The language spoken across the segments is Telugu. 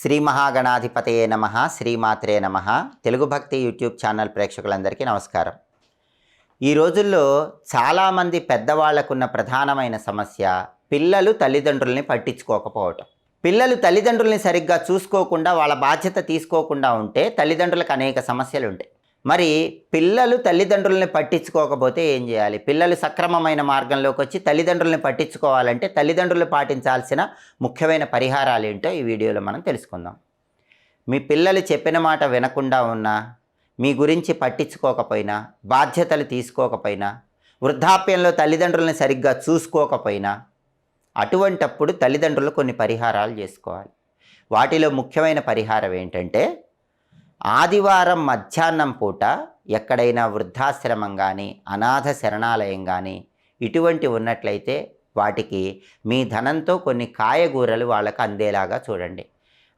శ్రీ మహాగణాధిపతయే నమ శ్రీమాత్రే నమ. తెలుగు భక్తి యూట్యూబ్ ఛానల్ ప్రేక్షకులందరికీ నమస్కారం. ఈ రోజుల్లో చాలామంది పెద్దవాళ్ళకున్న ప్రధానమైన సమస్య పిల్లలు తల్లిదండ్రుల్ని పట్టించుకోకపోవటం. పిల్లలు తల్లిదండ్రుల్ని సరిగ్గా చూసుకోకుండా వాళ్ళ బాధ్యత తీసుకోకుండా ఉంటే తల్లిదండ్రులకు అనేక సమస్యలు ఉంటాయి మరి పిల్లలు తల్లిదండ్రుల్ని పట్టించుకోకపోతే ఏం చేయాలి? పిల్లలు సక్రమమైన మార్గంలోకి వచ్చి తల్లిదండ్రుల్ని పట్టించుకోవాలంటే తల్లిదండ్రులు పాటించాల్సిన ముఖ్యమైన పరిహారాలు ఏంటో ఈ వీడియోలో మనం తెలుసుకుందాం. మీ పిల్లలు చెప్పిన మాట వినకుండా ఉన్నా మీ గురించి పట్టించుకోకపోయినా బాధ్యతలు తీసుకోకపోయినా వృద్ధాప్యంలో తల్లిదండ్రులను సరిగ్గా చూసుకోకపోయినా అటువంటప్పుడు తల్లిదండ్రులు కొన్ని పరిహారాలు చేసుకోవాలి. వాటిలో ముఖ్యమైన పరిహారం ఏంటంటే ఆదివారం మధ్యాహ్నం పూట ఎక్కడైనా వృద్ధాశ్రమం కానీ అనాథ శరణాలయం కానీ ఇటువంటి ఉన్నట్లయితే వాటికి మీ ధనంతో కొన్ని కాయగూరలు వాళ్ళకు అందేలాగా చూడండి.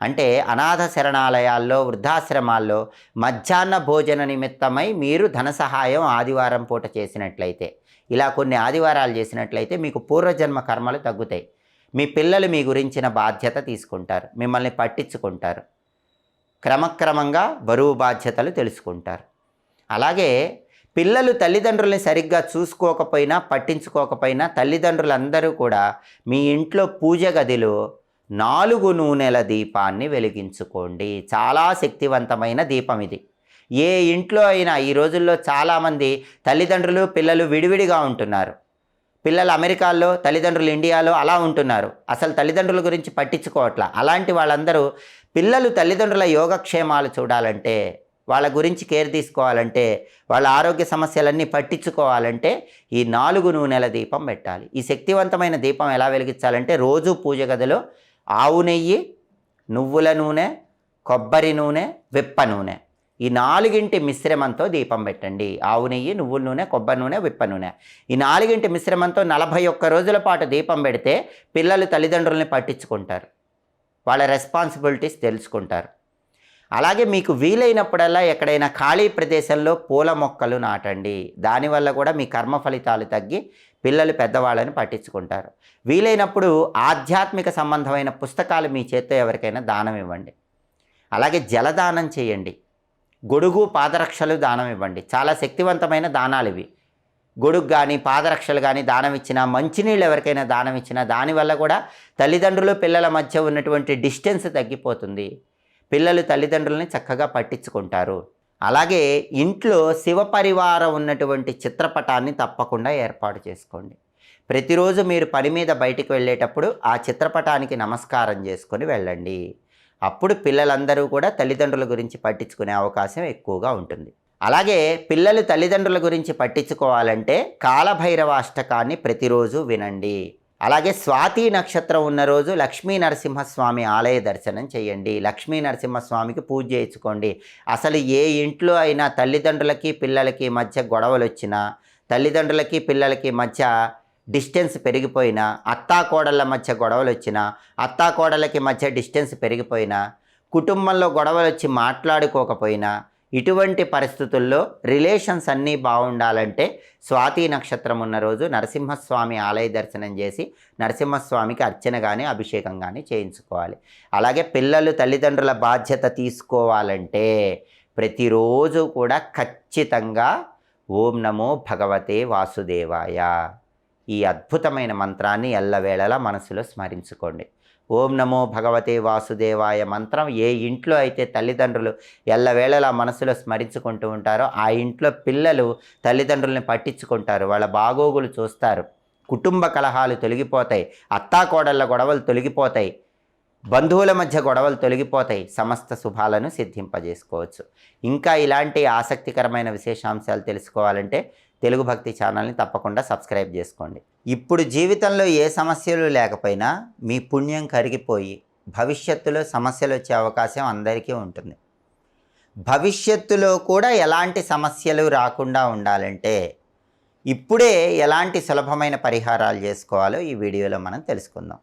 అంటే అనాథ శరణాలయాల్లో వృద్ధాశ్రమాల్లో మధ్యాహ్న భోజన నిమిత్తమై మీరు ధన సహాయం ఆదివారం పూట చేసినట్లయితే ఇలా కొన్ని ఆదివారాలు చేసినట్లయితే మీకు పూర్వజన్మ కర్మలు తగ్గుతాయి. మీ పిల్లలు మీ గురించిన బాధ్యత తీసుకుంటారు. మిమ్మల్ని పట్టించుకుంటారు. క్రమక్రమంగా బరువు బాధ్యతలు తెలుసుకుంటారు. అలాగే పిల్లలు తల్లిదండ్రుల్ని సరిగ్గా చూసుకోకపోయినా పట్టించుకోకపోయినా తల్లిదండ్రులందరూ కూడా మీ ఇంట్లో పూజ గదిలో నాలుగు నూనెల దీపాన్ని వెలిగించుకోండి. చాలా శక్తివంతమైన దీపం ఇది. ఏ ఇంట్లో అయినా ఈ రోజుల్లో చాలామంది తల్లిదండ్రులు పిల్లలు విడివిడిగా ఉంటున్నారు. పిల్లలు అమెరికాలో తల్లిదండ్రులు ఇండియాలో అలా ఉంటున్నారు. అసలు తల్లిదండ్రుల గురించి పట్టించుకోవట్లా. అలాంటి వాళ్ళందరూ పిల్లలు తల్లిదండ్రుల యోగక్షేమాలు చూడాలంటే వాళ్ళ గురించి కేర్ తీసుకోవాలంటే వాళ్ళ ఆరోగ్య సమస్యలన్నీ పట్టించుకోవాలంటే ఈ నాలుగు నూనెల దీపం పెట్టాలి. ఈ శక్తివంతమైన దీపం ఎలా వెలిగించాలంటే రోజు పూజ గదిలో ఆవు నెయ్యి నువ్వుల నూనె కొబ్బరి నూనె విప్ప నూనె. ఈ నాలుగింటి మిశ్రమంతో దీపం పెట్టండి. ఆవు నెయ్యి నువ్వుల నూనె కొబ్బరి నూనె విప్ప నూనె. ఈ నాలుగింటి మిశ్రమంతో నలభై ఒక్క రోజుల పాటు దీపం పెడితే పిల్లలు తల్లిదండ్రుల్ని పట్టించుకుంటారు. వాళ్ళ రెస్పాన్సిబిలిటీస్ తెలుసుకుంటారు. అలాగే మీకు వీలైనప్పుడల్లా ఎక్కడైనా ఖాళీ ప్రదేశంలో పూల మొక్కలు నాటండి. దానివల్ల కూడా మీ కర్మ ఫలితాలు తగ్గి పిల్లలు పెద్దవాళ్ళని పట్టించుకుంటారు. వీలైనప్పుడు ఆధ్యాత్మిక సంబంధమైన పుస్తకాలు మీ చేత్తో ఎవరికైనా దానం ఇవ్వండి. అలాగే జలదానం చేయండి. గొడుగు పాదరక్షలు దానం ఇవ్వండి. చాలా శక్తివంతమైన దానాలు ఇవి. గొడుగు కానీ పాదరక్షలు కానీ దానం ఇచ్చినా మంచినీళ్ళు ఎవరికైనా దానం ఇచ్చినా దానివల్ల కూడా తల్లిదండ్రులు పిల్లల మధ్య ఉన్నటువంటి డిస్టెన్స్ తగ్గిపోతుంది. పిల్లలు తల్లిదండ్రులని చక్కగా పట్టించుకుంటారు. అలాగే ఇంట్లో శివపరివారం ఉన్నటువంటి చిత్రపటాన్ని తప్పకుండా ఏర్పాటు చేసుకోండి. ప్రతిరోజు మీరు పని మీద బయటికి వెళ్ళేటప్పుడు ఆ చిత్రపటానికి నమస్కారం చేసుకొని వెళ్ళండి. అప్పుడు పిల్లలందరూ కూడా తల్లిదండ్రుల గురించి పట్టించుకునే అవకాశం ఎక్కువగా ఉంటుంది. అలాగే పిల్లలు తల్లిదండ్రుల గురించి పట్టించుకోవాలంటే కాలభైరవాష్టకాన్ని ప్రతిరోజు వినండి. అలాగే స్వాతి నక్షత్రం ఉన్న రోజు లక్ష్మీ నరసింహస్వామి ఆలయ దర్శనం చేయండి. లక్ష్మీ నరసింహస్వామికి పూజ చేయించుకోండి. అసలు ఏ ఇంట్లో అయినా తల్లిదండ్రులకి పిల్లలకి మధ్య గొడవలు వచ్చినా తల్లిదండ్రులకి పిల్లలకి మధ్య డిస్టెన్స్ పెరిగిపోయినా అత్తాకోడళ్ళ మధ్య గొడవలు వచ్చినా అత్తాకోడళ్ళకి మధ్య డిస్టెన్స్ పెరిగిపోయినా కుటుంబంలో గొడవలు వచ్చి మాట్లాడుకోకపోయినా ఇటువంటి పరిస్థితుల్లో రిలేషన్స్ అన్నీ బాగుండాలంటే స్వాతి నక్షత్రం ఉన్న రోజు నరసింహస్వామి ఆలయ దర్శనం చేసి నరసింహస్వామికి అర్చన కానీ అభిషేకం కానీ చేయించుకోవాలి. అలాగే పిల్లలు తల్లిదండ్రుల బాధ్యత తీసుకోవాలంటే ప్రతిరోజు కూడా ఖచ్చితంగా ఓం నమో భగవతే వాసుదేవాయ. ఈ అద్భుతమైన మంత్రాన్ని ఎల్లవేళలా మనసులో స్మరించుకోండి. ఓం నమో భగవతే వాసుదేవాయ మంత్రం ఏ ఇంట్లో అయితే తల్లిదండ్రులు ఎల్లవేళలా మనసులో స్మరించుకుంటూ ఉంటారో ఆ ఇంట్లో పిల్లలు తల్లిదండ్రుల్ని పట్టించుకుంటారు. వాళ్ళ బాగోగులు చూస్తారు. కుటుంబ కలహాలు తొలగిపోతాయి. అత్తాకోడళ్ళ గొడవలు తొలగిపోతాయి. బంధువుల మధ్య గొడవలు తొలగిపోతాయి. సమస్త శుభాలను సిద్ధింపజేసుకోవచ్చు. ఇంకా ఇలాంటి ఆసక్తికరమైన విశేషాంశాలు తెలుసుకోవాలంటే తెలుగు భక్తి ఛానల్ని తప్పకుండా సబ్స్క్రైబ్ చేసుకోండి. ఇప్పుడు జీవితంలో ఏ సమస్యలు లేకపోయినా మీ పుణ్యం కరిగిపోయి భవిష్యత్తులో సమస్యలు వచ్చే అవకాశం అందరికీ ఉంటుంది. భవిష్యత్తులో కూడా ఎలాంటి సమస్యలు రాకుండా ఉండాలంటే ఇప్పుడే ఎలాంటి సులభమైన పరిహారాలు చేసుకోవాలో ఈ వీడియోలో మనం తెలుసుకుందాం.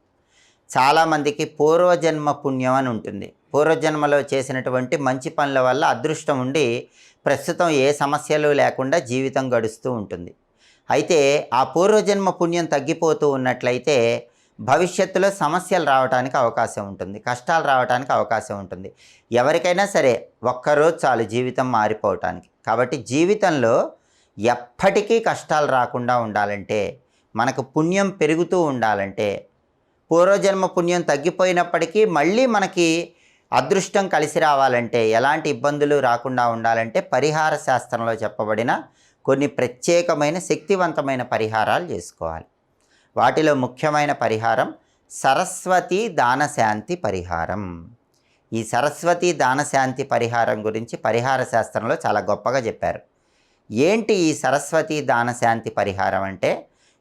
చాలామందికి పూర్వజన్మ పుణ్యం అని ఉంటుంది. పూర్వజన్మలో చేసినటువంటి మంచి పనుల వల్ల అదృష్టం ఉండి ప్రస్తుతం ఏ సమస్యలు లేకుండా జీవితం గడుస్తూ ఉంటుంది. అయితే ఆ పూర్వజన్మ పుణ్యం తగ్గిపోతూ ఉన్నట్లయితే భవిష్యత్తులో సమస్యలు రావడానికి అవకాశం ఉంటుంది. కష్టాలు రావడానికి అవకాశం ఉంటుంది. ఎవరికైనా సరే ఒక్కరోజు చాలు జీవితం మారిపోవటానికి. కాబట్టి జీవితంలో ఎప్పటికీ కష్టాలు రాకుండా ఉండాలంటే మనకు పుణ్యం పెరుగుతూ ఉండాలంటే పూర్వజన్మ పుణ్యం తగ్గిపోయినప్పటికీ మళ్ళీ మనకి అదృష్టం కలిసి రావాలంటే ఎలాంటి ఇబ్బందులు రాకుండా ఉండాలంటే పరిహార శాస్త్రంలో చెప్పబడిన కొన్ని ప్రత్యేకమైన శక్తివంతమైన పరిహారాలు చేసుకోవాలి. వాటిలో ముఖ్యమైన పరిహారం సరస్వతి దానశాంతి పరిహారం. ఈ సరస్వతి దానశాంతి పరిహారం గురించి పరిహార శాస్త్రంలో చాలా గొప్పగా చెప్పారు. ఏంటి ఈ సరస్వతి దానశాంతి పరిహారం అంటే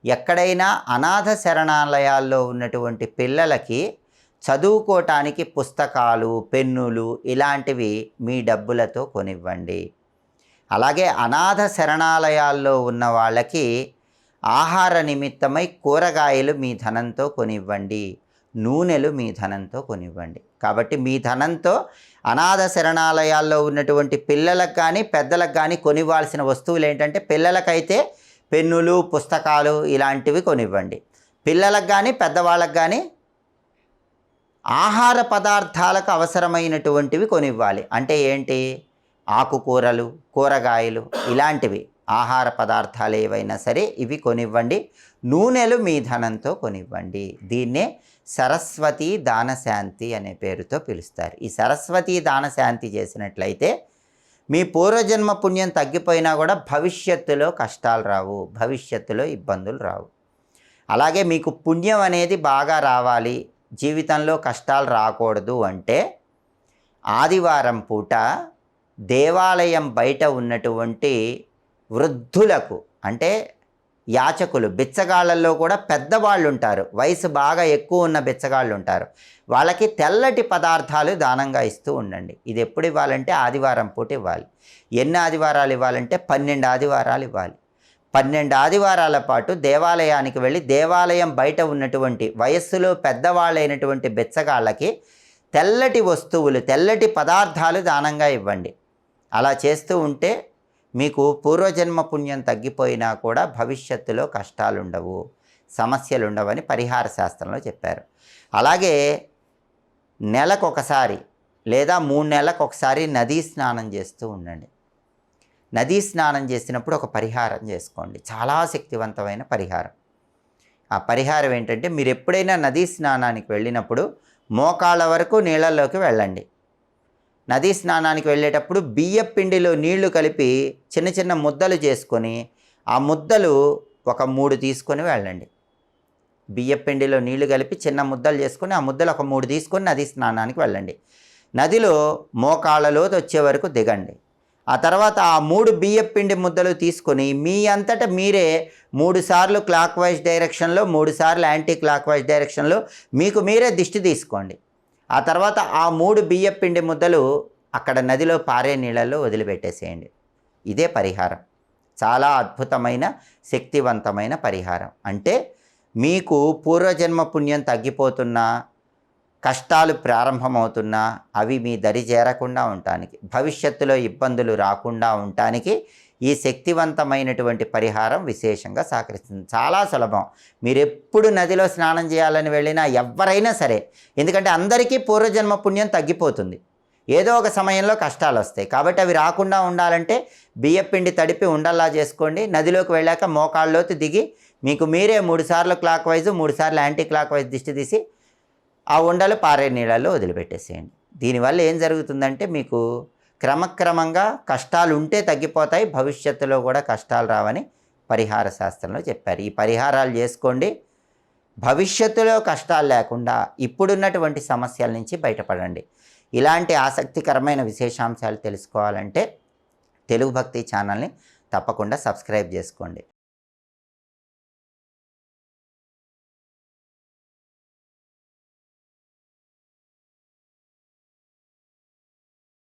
ఎక్కడైనా అనాథ శరణాలయాల్లో ఉన్నటువంటి పిల్లలకి చదువుకోవటానికి పుస్తకాలు పెన్నులు ఇలాంటివి మీ డబ్బులతో కొనివ్వండి. అలాగే అనాథ శరణాలయాల్లో ఉన్న వాళ్ళకి ఆహార నిమిత్తమై కూరగాయలు మీ ధనంతో కొనివ్వండి. నూనెలు మీ ధనంతో కొనివ్వండి. కాబట్టి మీ ధనంతో అనాథ శరణాలయాల్లో ఉన్నటువంటి పిల్లలకు కానీ పెద్దలకు కానీ కొనివ్వాల్సిన వస్తువులు ఏంటంటే పిల్లలకైతే పెన్నులు పుస్తకాలు ఇలాంటివి కొనివ్వండి. పిల్లలకు కానీ పెద్దవాళ్ళకు కానీ ఆహార పదార్థాలకు అవసరమైనటువంటివి కొనివ్వాలి. అంటే ఏంటి? ఆకుకూరలు కూరగాయలు ఇలాంటివి ఆహార పదార్థాలు ఏవైనా సరే ఇవి కొనివ్వండి. నూనెలు మీ ధనంతో కొనివ్వండి. దీన్నే సరస్వతి దానశాంతి అనే పేరుతో పిలుస్తారు. ఈ సరస్వతి దానశాంతి చేసినట్లయితే మీ పూర్వజన్మ పుణ్యం తగ్గిపోయినా కూడా భవిష్యత్తులో కష్టాలు రావు భవిష్యత్తులో ఇబ్బందులు రావు. అలాగే మీకు పుణ్యం అనేది బాగా రావాలి. జీవితంలో కష్టాలు రాకూడదు అంటే ఆదివారం పూట దేవాలయం బయట ఉన్నటువంటి వృద్ధులకు అంటే యాచకులు బిచ్చగాళ్ళల్లో కూడా పెద్దవాళ్ళు ఉంటారు వయసు బాగా ఎక్కువ ఉన్న బిచ్చగాళ్ళు ఉంటారు వాళ్ళకి తెల్లటి పదార్థాలు దానంగా ఇస్తూ ఉండండి. ఇది ఎప్పుడు ఇవ్వాలంటే ఆదివారం పూట ఇవ్వాలి. ఎన్ని ఆదివారాలు ఇవ్వాలంటే పన్నెండు ఆదివారాలు ఇవ్వాలి. పన్నెండు ఆదివారాల పాటు దేవాలయానికి వెళ్ళి దేవాలయం బయట ఉన్నటువంటి వయస్సులో పెద్దవాళ్ళైనటువంటి బెచ్చగాళ్ళకి తెల్లటి వస్తువులు తెల్లటి పదార్థాలు దానంగా ఇవ్వండి. అలా చేస్తూ ఉంటే మీకు పూర్వజన్మ పుణ్యం తగ్గిపోయినా కూడా భవిష్యత్తులో కష్టాలుండవు సమస్యలు ఉండవని పరిహార శాస్త్రంలో చెప్పారు. అలాగే నెలకొకసారి లేదా మూడు నెలలకు ఒకసారి నదీ స్నానం చేస్తూ ఉండండి. నదీ స్నానం చేసినప్పుడు ఒక పరిహారం చేసుకోండి. చాలా శక్తివంతమైన పరిహారం. ఆ పరిహారం ఏంటంటే మీరు ఎప్పుడైనా నదీ స్నానానికి వెళ్ళినప్పుడు మోకాళ్ళ వరకు నీళ్ళల్లోకి వెళ్ళండి. నదీ స్నానానికి వెళ్ళేటప్పుడు బియ్య పిండిలో నీళ్ళు కలిపి చిన్న చిన్న ముద్దలు చేసుకొని ఆ ముద్దలు ఒక మూడు తీసుకొని వెళ్ళండి. బియ్య పిండిలో నీళ్ళు కలిపి చిన్న ముద్దలు చేసుకొని ఆ ముద్దలు ఒక మూడు తీసుకొని నదీ స్నానానికి వెళ్ళండి. నదిలో మోకాళ్ళలోకి వచ్చే వరకు దిగండి. ఆ తర్వాత ఆ మూడు బియ్యపు పిండి ముద్దలు తీసుకొని మీ అంతటా మీరే మూడు సార్లు క్లాక్ వైజ్ డైరెక్షన్లో మూడు సార్లు యాంటీ క్లాక్ వైజ్ డైరెక్షన్లో మీకు మీరే దిష్టి తీసుకోండి. ఆ తర్వాత ఆ మూడు బియ్యపు పిండి ముద్దలు అక్కడ నదిలో పారే నీళ్ళల్లో వదిలిపెట్టేసేయండి. ఇదే పరిహారం. చాలా అద్భుతమైన శక్తివంతమైన పరిహారం. అంటే మీకు పూర్వజన్మ పుణ్యం తగ్గిపోతున్నా కష్టాలు ప్రారంభమవుతున్నా అవి మీ దరి చేరకుండా ఉండటానికి భవిష్యత్తులో ఇబ్బందులు రాకుండా ఉండటానికి ఈ శక్తివంతమైనటువంటి పరిహారం విశేషంగా సహకరిస్తుంది. చాలా సులభం. మీరు ఎప్పుడు నదిలో స్నానం చేయాలని వెళ్ళినా ఎవరైనా సరే ఎందుకంటే అందరికీ పూర్వజన్మ పుణ్యం తగ్గిపోతుంది. ఏదో ఒక సమయంలో కష్టాలు వస్తాయి. కాబట్టి అవి రాకుండా ఉండాలంటే బియ్యపిండి తడిపి ఉండల్లా చేసుకోండి. నదిలోకి వెళ్ళాక మోకాళ్ళలోకి దిగి మీకు మీరే మూడుసార్లు క్లాక్ వైజ్ మూడుసార్లు యాంటీ క్లాక్ వైజ్ దిష్టి తీసి ఆ ఉండలు పారే నీళ్ళల్లో వదిలిపెట్టేసేయండి. దీనివల్ల ఏం జరుగుతుందంటే మీకు క్రమక్రమంగా కష్టాలు ఉంటే తగ్గిపోతాయి భవిష్యత్తులో కూడా కష్టాలు రావని పరిహార శాస్త్రంలో చెప్పారు. ఈ పరిహారాలు చేసుకోండి. భవిష్యత్తులో కష్టాలు లేకుండా ఇప్పుడున్నటువంటి సమస్యల నుంచి బయటపడండి. ఇలాంటి ఆసక్తికరమైన విశేషాంశాలు తెలుసుకోవాలంటే తెలుగు భక్తి ఛానల్ని తప్పకుండా సబ్స్క్రైబ్ చేసుకోండి.